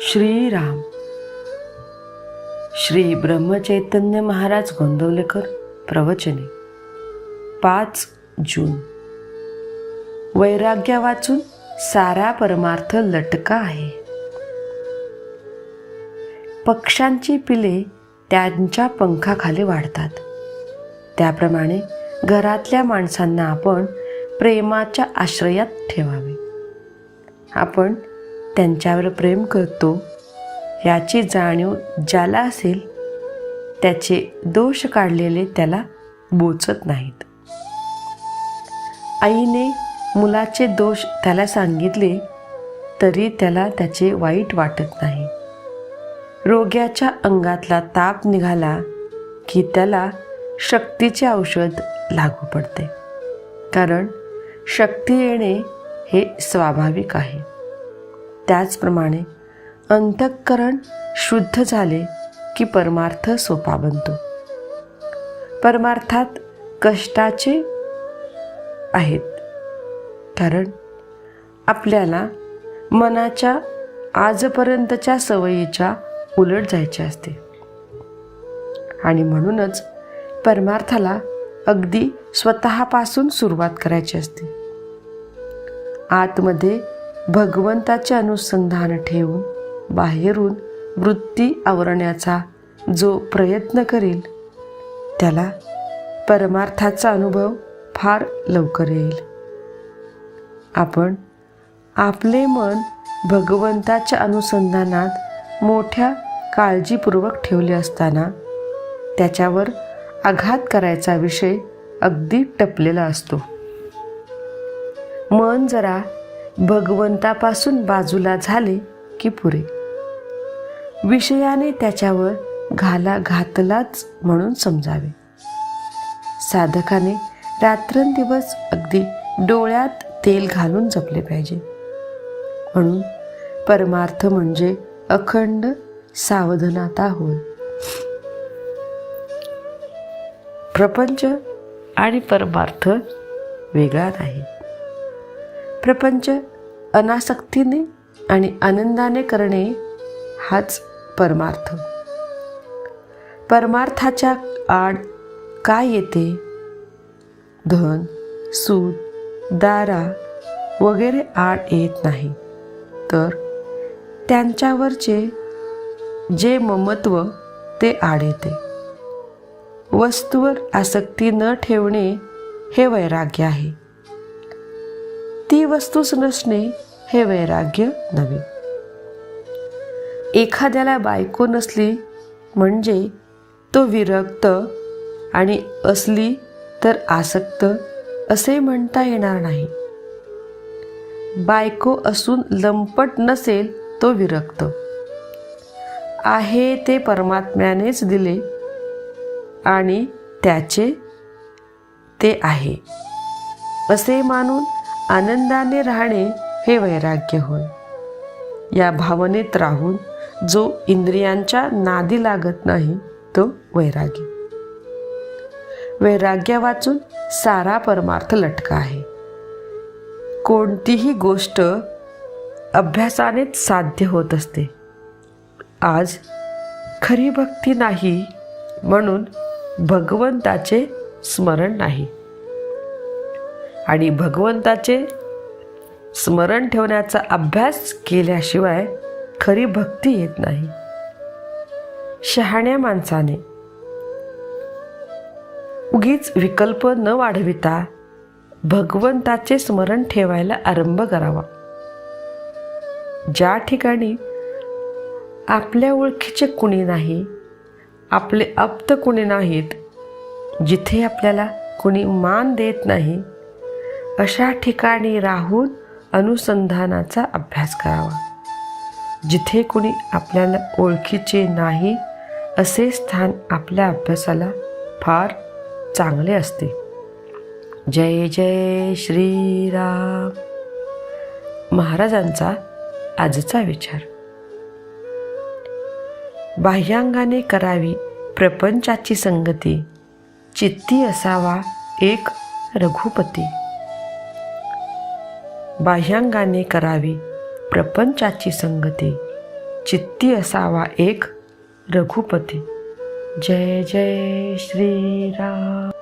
श्रीराम. श्री ब्रह्मचैतन्य महाराज गोंदवलेकर प्रवचने. पाच जून. वैराग्य वाचून सारा परमार्थ लटका आहे. पक्ष्यांची पिले त्यांच्या पंखाखाली वाढतात. त्याप्रमाणे घरातल्या माणसांना आपण प्रेमाच्या आश्रयात ठेवावे. आपण त्यांच्यावर प्रेम करतो. याची जाणीव ज्याला असेल त्याचे दोष काढलेले त्याला बोचत नाहीत. आईने मुलाचे दोष त्याला सांगितले तरी त्याला त्याचे वाईट वाटत नाही. रोग्याच्या अंगातला ताप निघाला की त्याला शक्तीचे औषध लागू पडते. कारण शक्ती येणे हे स्वाभाविक आहे. त्याचप्रमाणे अंतःकरण शुद्ध झाले की परमार्थ सोपा बनतो. परमार्थात कष्टाचे आहेत. कारण आपल्याला मनाच्या आजपर्यंतच्या सवयीच्या उलट जायचे असते. आणि म्हणूनच परमार्थाला अगदी स्वतःपासून सुरुवात करायची असते. आतमध्ये भगवंताचे अनुसंधान ठेवून बाहेरून वृत्ती आवरण्याचा जो प्रयत्न करेल त्याला परमार्थाचा अनुभव फार लवकर येईल. आपण आपले मन भगवंताच्या अनुसंधानात मोठ्या काळजीपूर्वक ठेवले असताना त्याच्यावर आघात करायचा विषय अगदी टपलेला असतो. मन जरा भगवंतापासून बाजूला झाले की पुरे. विषयाने त्याच्यावर घाला घातलाच म्हणून समजावे. साधकाने रात्रंदिवस अगदी डोळ्यात तेल घालून जपले पाहिजे. म्हणून परमार्थ म्हणजे अखंड सावधानता होय. प्रपंच आणि परमार्थ वेगळा नाही. प्रपंच अनासक्तीने आणि आनंदाने करणे हाच परमार्थ. परमार्थाच्या आड काय येते? धन सूत दारा वगैरे आड येत नाही. तर त्यांच्यावरचे जे ममत्व ते आड येते. वस्तूवर आसक्ती न ठेवणे हे वैराग्य आहे. ती वस्तूच नसणे हे वैराग्य नव्हे. एखाद्याला बायको नसली म्हणजे तो विरक्त आणि असली तर आसक्त असे म्हणता येणार नाही. बायको असून लंपट नसेल तो विरक्त. आहे ते परमात्म्यानेच दिले आणि त्याचे ते आहे असे मानून आनंदाने राहणे हे वैराग्य होय. या भावनेत राहून जो इंद्रियांच्या नादी लागत नाही तो वैराग्य वैराग्य वाचून सारा परमार्थ लटका आहे. कोणतीही गोष्ट अभ्यासानेच साध्य होत असते. आज खरी भक्ती नाही म्हणून भगवंताचे स्मरण नाही. आणि भगवंताचे स्मरण ठेवण्याचा अभ्यास केल्याशिवाय खरी भक्ती येत नाही. शहाण्या माणसाने उगीच विकल्प न वाढविता भगवंताचे स्मरण ठेवायला आरंभ करावा. ज्या ठिकाणी आपल्या ओळखीचे कुणी नाही आपले अप्त कुणी नाहीत जिथे आपल्याला कुणी मान देत नाही अशा ठिकाणी राहून अनुसंधानाचा अभ्यास करावा. जिथे कुणी आपल्याला ओळखीचे नाही असे स्थान आपल्या अभ्यासाला फार चांगले असते. जय जय श्रीराम. महाराजांचा आजचा विचार. बाह्यांगाने करावी प्रपंचाची संगती चित्ती असावा एक रघुपती. बाह्यांगाने करावी. प्रपंचाची संगती. चित्ती असावा एक रघुपती. जय जय श्रीराम.